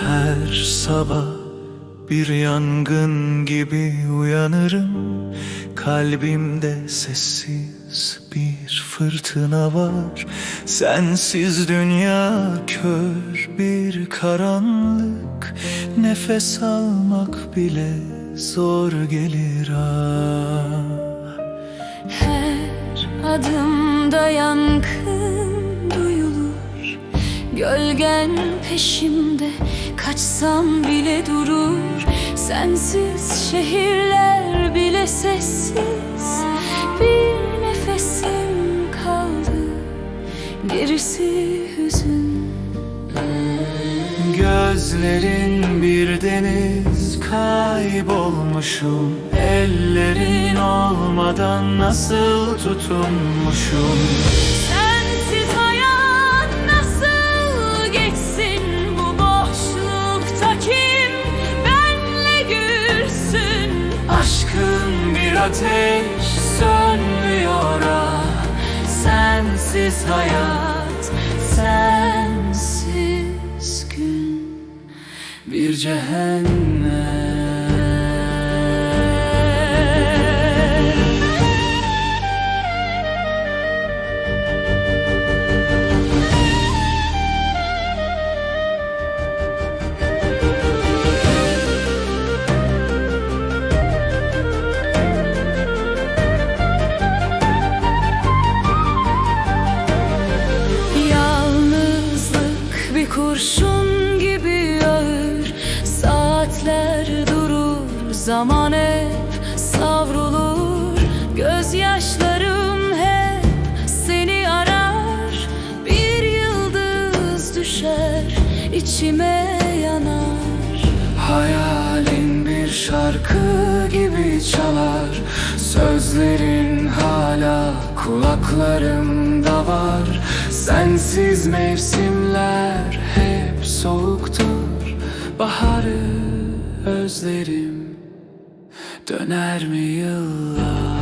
Her sabah bir yangın gibi uyanırım. Kalbimde sessiz bir fırtına var. Sensiz dünya kör bir karanlık. Nefes almak bile zor gelir ah. Her adımda yankın Gölgen peşimde kaçsam bile durur. Sensiz şehirler bile sessiz. Bir nefesim kaldı gerisi hüzün. Gözlerin bir deniz kaybolmuşum. Ellerin olmadan nasıl tutunmuşum ateş sönmüyor ah Sensiz hayat, sensiz gün. Bir cehennem zaman hep savrulur. Gözyaşlarım hep seni arar. Bir yıldız düşer içime yanar. Hayalin bir şarkı gibi çalar. Sözlerin hala kulaklarımda var. Sensiz mevsimler hep soğuktur. Baharı özlerim Döner mi yıllar